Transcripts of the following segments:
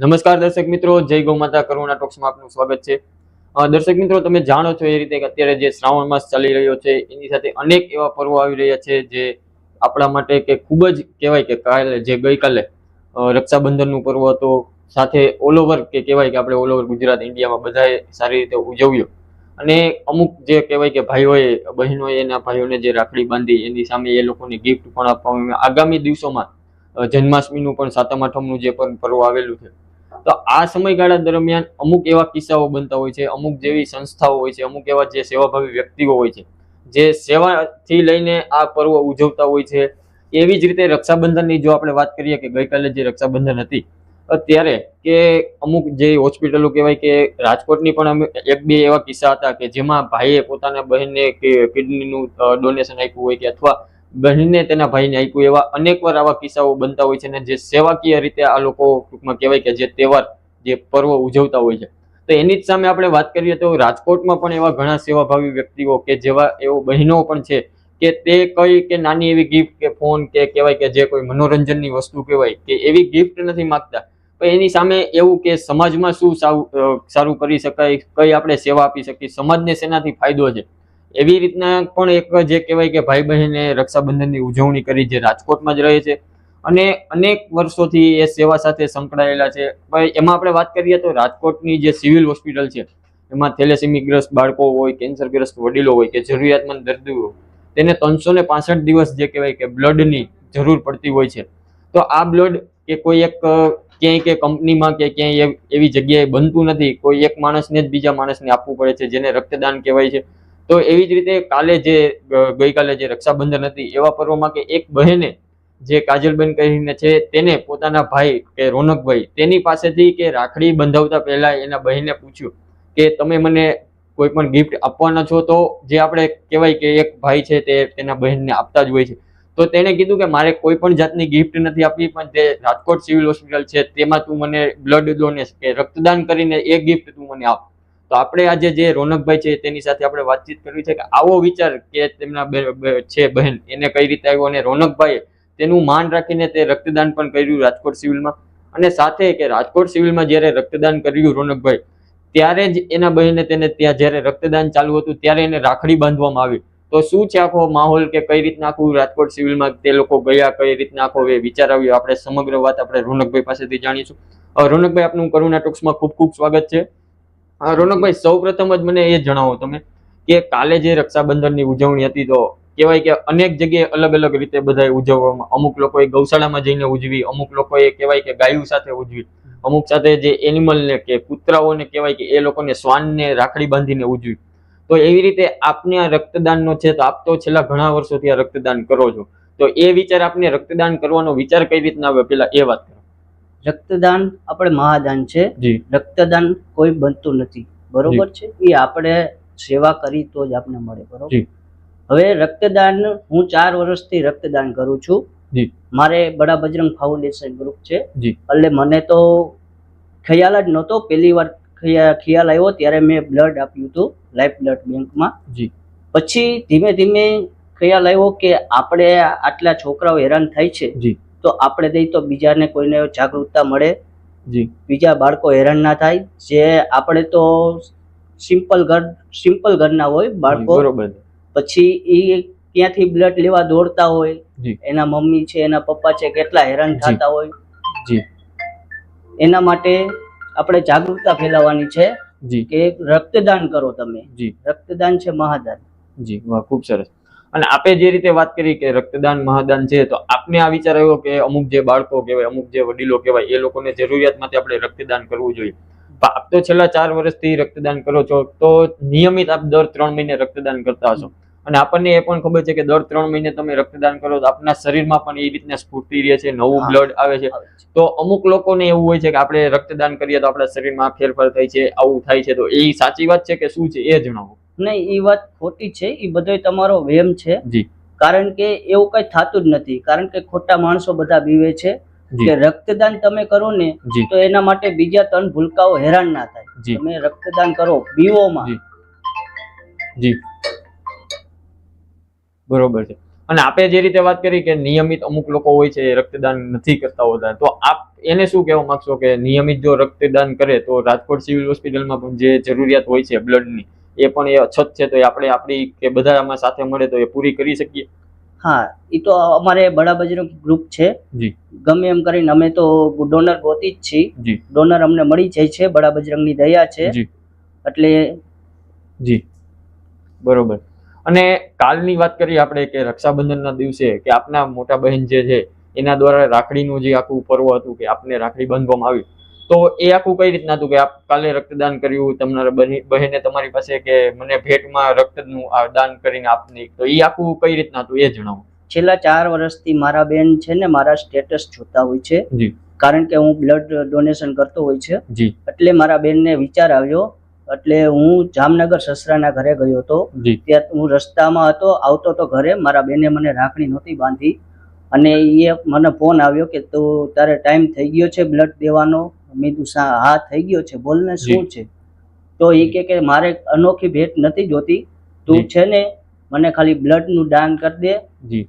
નમસ્કાર દર્શક મિત્રો, જય ગૌ માતા કરુણા ટોક્સમાં આપનું સ્વાગત છે દર્શક મિત્રો, તમે જાણો છો એ રીતે અત્યારે જે શ્રાવણ માસ ચાલી રહ્યો છે, એની સાથે અનેક એવા પર્વો આવી રહ્યા છે જે આપણા માટે કે ખૂબ જ કહેવાય કે કાલે જે ગઈકાલે રક્ષાબંધનનું પર્વ હતો, સાથે ઓલ ઓવર કે કહેવાય કે આપણે ઓલ ઓવર ગુજરાત, ઇન્ડિયામાં બધાએ સારી રીતે ઉજવ્યો અને અમુક જે કહેવાય કે ભાઈઓએ, બહેનોએ એના ભાઈઓને જે રાખડી બાંધી, એની સામે એ લોકોને ગિફ્ટ પણ આપવામાં. આગામી દિવસોમાં જન્માષ્ટમીનું પણ સાતમ આઠમનું જે પણ પર્વ આવેલું છે તો આ સમયગાળા દરમિયાન અમુક એવા કિસ્સાઓ બનતા હોય છે, અમુક જેવી સંસ્થાઓ હોય છે, અમુક એવા જે સેવાભાવી વ્યક્તિઓ હોય છે, જે સેવાથી લઈને આ પર્વ ઉજવતા હોય છે, એવી જ રીતે રક્ષાબંધનની જો આપણે વાત કરીએ કે ગઈકાલે જે રક્ષાબંધન હતી, અત્યારે કે અમુક જે હોસ્પિટલો કહેવાય કે રાજકોટની પણ અમે એક બે એવા કિસ્સા હતા કે જેમાં ભાઈએ પોતાના બહેનને કિડનીનું ડોનેશન આપ્યું હોય કે અથવા બહેનને તેના ભાઈને આપ્યું. એવા અનેકવાર આવા કિસ્સાઓ બનતા હોય છે અને જે સેવાકીય રીતે આ લોકો ટૂંકમાં કહેવાય કે જે તહેવાર, જે પર્વ ઉજવતા હોય છે. તો એની જ સામે આપણે વાત કરીએ તો રાજકોટમાં પણ એવા ઘણા સેવાભાવી વ્યક્તિઓ કે જેવા એવો બહેનો પણ છે કે તે કઈ કે નાની એવી ગિફ્ટ કે ફોન કે કહેવાય કે જે કોઈ મનોરંજનની વસ્તુ કહેવાય કે એવી ગિફ્ટ નથી માગતા. પણ એની સામે એવું કે સમાજમાં શું સારું કરી શકાય, કઈ આપણે સેવા આપી શકીએ? સમાજને શેનાથી ફાયદો છે? એવી રીતના પણ એક જે કહેવાય કે ભાઈ બહેને રક્ષાબંધનની ઉજવણી કરી જે રાજકોટમાં જ રહે છે. અને અનેક વર્ષોથી એ સેવા સાથે સંકળાયેલા છે. એમાં આપણે વાત કરીએ તો રાજકોટની જે સિવિલ હોસ્પિટલ છે, એમાં થેલેસેમિગ્રસ્ત બાળકો હોય, કેન્સરગ્રસ્ત વડીલો હોય કે જરૂરિયાતમંદ દર્દીઓ તેને ત્રણસો ને પાસઠ દિવસ જે કહેવાય કે બ્લડની જરૂર પડતી હોય છે. તો આ બ્લડ કે કોઈ એક ક્યાંય કે કંપનીમાં કે ક્યાંય એવી જગ્યાએ બનતું નથી. કોઈ એક માણસને જ બીજા માણસને આપવું પડે છે, જેને રક્તદાન કહેવાય છે. તો એવી જ રીતે કાલે જે ગઈકાલે જે રક્ષાબંધન હતી, એવા પર્વમાં કે એક બહેને જે કાજલબેન કરીને છે, તેને પોતાના ભાઈ કે રોનકભાઈ, તેની પાસેથી કે રાખડી બંધાવતા પહેલા એના બહેને પૂછ્યું કે તમે મને કોઈ પણ ગિફ્ટ આપવાના છો તો જે આપણે કહેવાય કે એક ભાઈ છે તે તેના બહેનને આપતા જ હોય છે. તો તેણે કીધું કે મારે કોઈ પણ જાતની ગિફ્ટ નથી આપવી, પણ તે રાજકોટ સિવિલ હોસ્પિટલ છે, તેમાં તું મને બ્લડ ડોનેશ કે રક્તદાન કરીને એ ગિફ્ટ તું મને આપ. તો આપણે આજે જે રોનકભાઈ છે તેની સાથે આપણે વાતચીત કરવી છે કે આવો વિચાર કે તેમના છે બહેન, એને કઈ રીતે આવ્યો અને રોનકભાઈ તેનું માન રાખીને તે રક્તદાન પણ કર્યું રાજકોટ સિવિલમાં? અને સાથે કે રાજકોટ સિવિલમાં જ્યારે રક્તદાન કર્યું રોનકભાઈ, ત્યારે જ એના બહેને તેને ત્યાં જ્યારે રક્તદાન ચાલુ હતું ત્યારે એને રાખડી બાંધવામાં આવી. તો શું છે આખો માહોલ કે કઈ રીતના આખું રાજકોટ સિવિલમાં તે લોકો ગયા, કઈ રીતના આખો એ વિચાર આવ્યો? આપણે સમગ્ર વાત આપણે રોનકભાઈ પાસેથી જાણીશું. રોનકભાઈ, આપનું કરુણા ટોક્સમાં ખૂબ ખૂબ સ્વાગત છે. અ, રોનકભાઈ સૌ પ્રથમ જ મને એ જણાવો તમે કે કાલે જે રક્ષાબંધનની ઉજવણી હતી તો કહેવાય કે અનેક જગ્યાએ અલગ અલગ રીતે બધાએ ઉજવવામાં. અમુક લોકોએ ગૌશાળામાં જઈને ઉજવી અમુક લોકોએ કહેવાય કે ગાયું સાથે ઉજવી અમુક સાથે જે એનિમલને કે કૂતરાઓને કહેવાય કે એ લોકોને શ્વાનને રાખડી બાંધીને ઉજવી. તો એવી રીતે આપને આ રક્તદાનનો છે તો આપ તો છેલ્લા ઘણા વર્ષોથી આ રક્તદાન કરો છો. તો એ વિચાર આપને રક્તદાન કરવાનો વિચાર કઈ રીતના આવ્યો? પેલા એ વાત કરો. રક્તદાન આપણે મહાદાન છે. રક્તદાન કોઈ બનતું નથી. બરોબર છે? એ આપણે સેવા કરી તો જ આપણને મળે બરોબર? હવે રક્તદાન હું ચાર વર્ષથી રક્તદાન કરું છું. મારે બડા બજરંગ ફાઉન્ડેશન ગ્રુપ છે. એટલે મને તો ખ્યાલ જ નહોતો. પહેલી વાર ખ્યાલ આવ્યો ત્યારે મેં બ્લડ આપ્યું હતું લાઈફ બ્લડ બેંકમાં. પછી ધીમે ધીમે ખ્યાલ આવ્યો કે આપણે આટલા છોકરાઓ હેરાન થાય છે. તો આપણે દઈ તો બીજાને કોઈને જાગૃતતા મળે. જી. બીજા બાળકો હેરાન ના થાય. જે આપણે તો સિમ્પલ ઘર સિમ્પલ ઘરના હોય બાળકો. પછી એ ક્યાંથી બ્લડ લેવા દોડતા હોય એના મમ્મી છે એના પપ્પા છે કેટલા હેરાન થતા હોય. જી. એના માટે આપણે જાગૃતતા ફેલાવવાની છે જી. કે રક્તદાન કરો તમે. જી. રક્તદાન છે મહાદાન. જી વાહ ખૂબ સરસ. અને આપે જે રીતે વાત કરી કે રક્તદાન મહાદાન છે તો આપને આ વિચાર આવ્યો કે અમુક જે બાળકો કહેવાય અમુક જે વડીલો કહેવાય એ લોકોને જરૂરિયાત માટે આપણે રક્તદાન કરવું જોઈએ. આપ તો છેલ્લા ચાર વર્ષથી રક્તદાન કરો છો તો નિયમિત આપ દર ત્રણ મહિને રક્તદાન કરતા હશો. અને આપણને એ પણ ખબર છે કે દર ત્રણ મહિને તમે રક્તદાન કરો તો આપના શરીરમાં પણ એ રીતના સ્ફૂર્તિ રહે છે નવું બ્લડ આવે છે. તો અમુક લોકોને એવું હોય છે કે આપણે રક્તદાન કરીએ તો આપણા શરીરમાં ફેરફાર થાય છે આવું થાય છે તો એ સાચી વાત છે કે શું છે એ જણાવો. નહીં એ વાત ખોટી છે એ બધો તમારો વેમ છે. જી. કારણ કે એવું કઈ થતું જ નથી. કારણ કે ખોટા માણસો બધા બીવે છે કે રક્તદાન તમે કરો ને તો એના માટે બીજા ત્રણ ભૂલકાઓ હેરાન ના થાય. તમે રક્તદાન કરો બીવોમાં. જી. બરોબર છે. અને આપે જે રીતે વાત કરી કે નિયમિત અમુક લોકો હોય છે રક્તદાન નથી કરતા હોતા તો આપ એને શું કહેવા માંગશો કે નિયમિત જો રક્તદાન કરે તો રાજકોટ સિવિલ હોસ્પિટલમાં પણ જે જરૂરિયાત હોય છે બ્લડની એ પણ એ અછત છે તો એ આપણે આપણી કે બધા આમાં સાથે મળે તો એ પૂરી કરી શકીએ. હા એ તો અમારે બળાબજરંગ ગ્રુપ છે. જી. ગમે એમ કરીને અમે તો ડોનર ગોતી જ છીએ. જી. ડોનર અમને મળી જાય છે બડાબજરંગની દયા છે. જી. એટલે જી. બરોબર. અને કાલની વાત કરીએ આપણે કે રક્ષાબંધનના દિવસે કે આપના મોટા બહેન જે છે એના દ્વારા રાખડીનું જે આખું પર્વ હતું કે આપને રાખડી બાંધવામાં આવી તો એ આખું કઈ રીતના હતું કે આપ કાલે રક્તદાન કર્યું તમારા બહેન- તમારી પાસે કે મને ભેટમાં રક્તનું દાન કરીને આપની તો એ આખું કઈ રીતના હતું એ જણાવો. છેલ્લા ચાર વર્ષથી મારા બેન છે ને મારા સ્ટેટસ જોતા હોય છે. જી. કારણ કે હું બ્લડ ડોનેશન કરતો હોય છે. જી. એટલે મારા બેનને વિચાર આવ્યો. એટલે હું જામનગર સસરાના ઘરે ગયો હતો. ત્યાં હું રસ્તામાં હતો આવતો તો ઘરે. મારા બેને મને રાખડી નહોતી બાંધી. અને એ મને ફોન આવ્યો કે તું તારે ટાઈમ થઈ ગયો છે બ્લડ દેવાનો. મેં "સા- હા થઈ ગયો છે. બોલને શું છે? તો એ કે કે મારે અનોખી ભેટ નથી જોતી. તું છે ને મને ખાલી બ્લડનું દાન કરી દે. જી.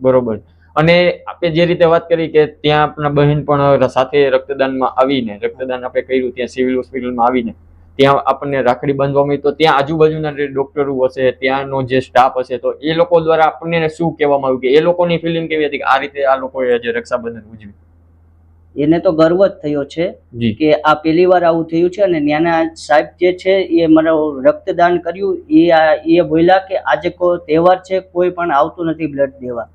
બરોબર. અને આપણે જે રીતે વાત કરી કે ત્યાં આપણા બહેન પણ સાથે રક્તદાનમાં આવીને રક્તદાન આપણે કર્યું ત્યાં સિવિલ હોસ્પિટલમાં આવીને ત્યાં આપણને રાખડી બાંધવામાં આવી તો ત્યાં આજુબાજુના જે ડોક્ટરો હશે ત્યાંનો જે સ્ટાફ હશે તો એ લોકો દ્વારા આપણને શું કહેવામાં આવ્યું કે એ લોકોની ફિલિંગ કેવી હતી કે આ રીતે આ લોકોએ આજે રક્ષાબંધન ઉજવ્યું? એને તો ગર્વ જ થયો છે કે આ પહેલી વાર આવું થયું છે અને ત્યાંના સાહેબ જે છે એ મને રક્તદાન કર્યું. એ એ બોલ્યા કે આજે કોઈ તહેવાર છે કોઈ પણ આવતું નથી બ્લડ દેવા.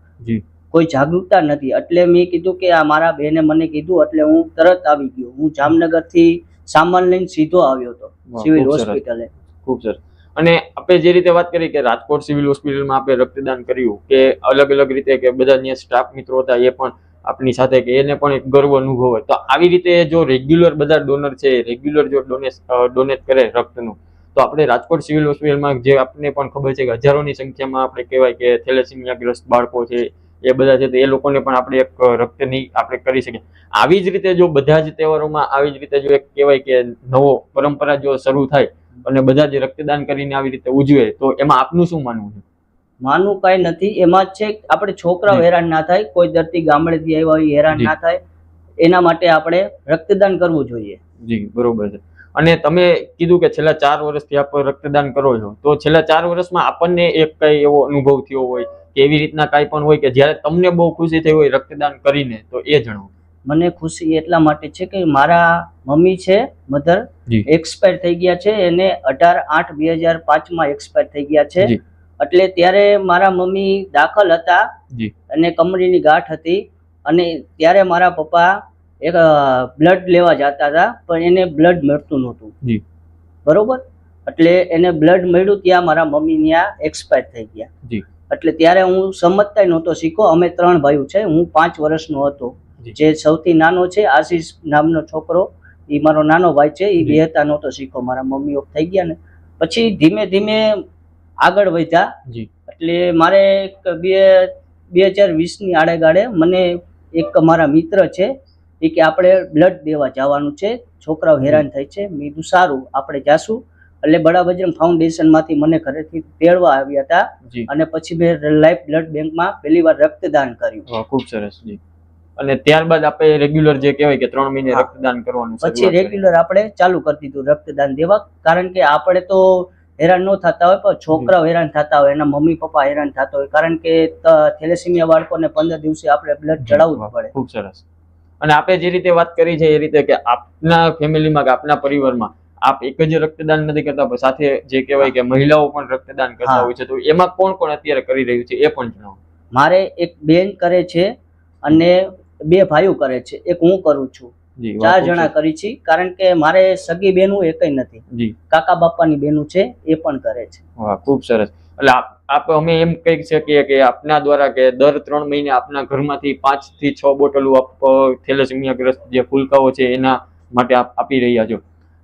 કોઈ જાગૃતતા નથી. એટલે મેં કીધું કે આ મારા બેને મને કીધું એટલે હું તરત આવી ગયો. હું જામનગરથી સામાન લઈને સીધો આવ્યો હતો સિવિલ. હોસ્પિટલે. ખૂબ સર અને આપણે જે રીતે વાત કરી કે રાજકોટ સિવિલ હોસ્પિટલમાં આપણે રક્તદાન કર્યું કે અલગ અલગ રીતે કે બધા સ્ટાફ મિત્રો હતા એ પણ આપની સાથે કે એને પણ એક ગર્વ અનુભવે તો આવી રીતે જો રેગ્યુલર બધા ડોનર છે રેગ્યુલર જો ડોનેટ ડોનેટ કરે રક્તનું, તો આપણે રાજકોટ સિવિલ હોસ્પિટલમાં જે આપણને પણ ખબર છે કે હજારોની સંખ્યામાં આપણે કહેવાય કે થેલેસીમિયાગ્રસ્ત બાળકો છે, એ બધા છે, તો એ લોકોને પણ આપણે એક રક્તની આપણે કરી શકીએ. આવી જ રીતે જો બધા જ તહેવારોમાં આવી જ રીતે જો એક કહેવાય કે નવો પરંપરા જો શરૂ થાય અને બધા જ રક્તદાન કરીને આવી રીતે ઉજવે, તો એમાં આપનું શું માનવું છે? માનવું કાંઈ નથી. એમાં જ છે આપણે છોકરાઓ હેરાન ના થાય કોઈ દર્દી ગામડેથી આવ્યા હોય હેરાન ના થાય એના માટે આપણે રક્તદાન કરવું જોઈએ. જી બરોબર છે. અને તમે કીધું કે છેલ્લા ચાર વર્ષથી આપ રક્તદાન કરો છો. તો છેલ્લા ચાર વર્ષમાં આપણને એક કઈ એવો અનુભવ થયો હોય કે એવી રીતના કાંઈ પણ હોય કે જ્યારે તમને બહુ ખુશી થઈ હોય રક્તદાન કરીને તો એ જણાવો. મને ખુશી એટલા માટે છે કે મારા મમ્મી છે મધર એક્સપાયર થઈ ગયા છે એને અઢાર આઠ બે હજાર પાંચમાં એક્સપાયર થઈ ગયા છે. એટલે ત્યારે મારા મમ્મી દાખલ હતા અને કમરીની ગાંઠ હતી. અને ત્યારે મારા પપ્પા એક બ્લડ લેવા જતા હતા પણ એને બ્લડ મળતું નહોતું. બરોબર? એટલે એને બ્લડ મળ્યું ત્યાં મારા મમ્મી ત્યાં એક્સપાયર થઈ ગયા. એટલે ત્યારે હું સમજતા નહોતો શીખો. અમે ત્રણ ભાઈઓ છે. હું પાંચ વર્ષનો હતો. જે. સૌથી નાનો છે આશીષ નામનો છોકરો. એ મારો નાનો ભાઈ છે. એ. બેહતા નહોતો શીખો. મારા મમ્મી ઓફ થઈ ગયા ને. પછી ધીમે ધીમે આગળ વધ્યા. જી. એટલે મારે એક બે બે હજાર વીસની ની આડેગાડે મને એક મારા મિત્ર છે એ કે આપણે બ્લડ દેવા જવાનું છે. છોકરાઓ હેરાન થાય છે. મેં કીધું સારું આપણે જાશું. એટલે બડા બજરંગ ફાઉન્ડેશનમાંથી મને ઘરેથી તેડવા આવ્યા હતા. અને પછી મેં લાઈફ બ્લડ બેંકમાં પહેલી વાર રક્તદાન કર્યું. ખૂબ ખૂબ સરસ જી. અને ત્યારબાદ આપણે રેગ્યુલર જે કહેવાય કે ત્રણ મહિને રક્તદાન કરવાનું પછી રેગ્યુલર આપણે ચાલુ કરી દીધું રક્તદાન દેવા. કારણ કે આપણે તો હેરાન ન થતા હોય પણ છોકરાઓ હેરાન થતા હોય એના મમ્મી પપ્પા હેરાન થતા હોય કારણ કે થેલેસીમિયા બાળકોને પંદર દિવસે આપણે બ્લડ ચડાવવું પડે. ખૂબ સરસ. અને આપણે જે રીતે વાત કરી છે એ રીતે કે આપના ફેમિલીમાં કે આપના પરિવારમાં આપ એક જ રક્તદાન નથી કરતા સાથે જે કહેવાય કે મહિલાઓ પણ રક્તદાન કરતા હોય છે તો એમાં કોણ કોણ અત્યારે કરી રહ્યું છે એ પણ જણાવો. મારે એક બેન કરે છે અને બે ભાઈઓ કરે છે એક હું કરું છું. ચાર જણા કરી છે. કારણ કે મારે સગી બેનું એકય નથી. કાકા બાપાની બેનું છે એ પણ કરે છે. વાહ ખૂબ સરસ. એટલે આપ અમે એમ કહી શકીએ કે આપના દ્વારા કે દર ત્રણ મહિને આપના ઘરમાંથી પાંચથી છ બોટલો આપ થેલેસેમિયાગ્રસ્ત જે ફૂલકાઓ છે એના માટે આપ આપી રહ્યા છો.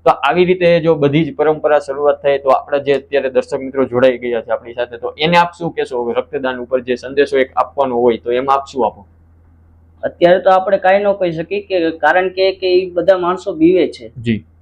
તો આવી રીતે જો બધી જ પરંપરા શરૂઆત થાય તો આપણા જે અત્યારે દર્શક મિત્રો જોડાઈ ગયા છે આપણી સાથે તો એને આપ શું કહેશો? રક્તદાન ઉપર જે સંદેશો એક આપવાનો હોય તો એમાં આપ શું આપો? અત્યારે તો આપણે કાંઈ ન કહી શકીએ કે કારણ કે કે એ બધા માણસો બીવે છે.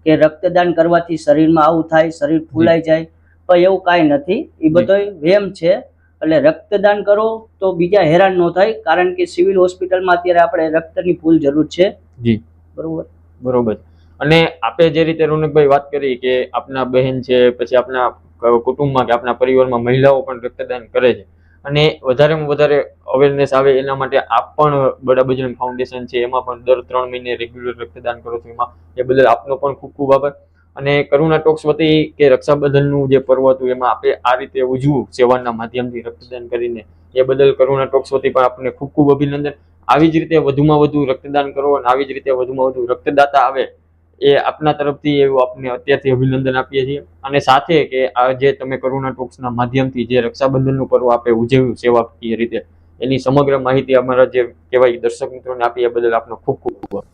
કે રક્તદાન કરવાથી શરીરમાં આવું થાય શરીર ફૂલાઈ જાય પણ એવું કાંઈ નથી. એ બધો વેમ છે. એટલે રક્તદાન કરો તો બીજા હેરાન ન થાય કારણ કે સિવિલ હોસ્પિટલમાં અત્યારે આપણે રક્તની ફૂલ જરૂર છે. જી. બરોબર. બરોબર. અને આપે જે રીતે રોનકભાઈ વાત કરી કે આપના બહેન છે પછી આપના કુટુંબમાં કે આપના પરિવારમાં મહિલાઓ પણ રક્તદાન કરે છે. અને વધારેમાં વધારે અવેરનેસ આવે એના માટે આપ પણ બડા બજરંગ ફાઉન્ડેશન છે. એમાં પણ દર ત્રણ મહિને રેગ્યુલર રક્તદાન કરો છો. એમાં એ બદલ આપનો પણ ખૂબ ખૂબ આભાર. અને કરુણા ટોક્સ વતી કે રક્ષાબંધનનું જે પર્વ હતું, એમાં આપણે આ રીતે ઉજવું સેવાના માધ્યમથી રક્તદાન કરીને. એ બદલ કરુણા ટોક્સ વતી પણ આપને ખૂબ ખૂબ અભિનંદન. આવી જ રીતે વધુમાં વધુ રક્તદાન કરો અને આવી જ રીતે વધુમાં વધુ રક્તદાતા આવે એ આપના તરફથી એવું આપને અત્યારથી અભિનંદન આપીએ છીએ. અને સાથે કે આ જે તમે કરુણા ટોક્સના માધ્યમથી જે રક્ષાબંધનનું પર્વ આપણે ઉજવ્યું સેવાકીય રીતે એની સમગ્ર માહિતી અમારા જે કહેવાય દર્શક મિત્રોને આપી એ બદલ આપનો ખૂબ ખૂબ આભાર.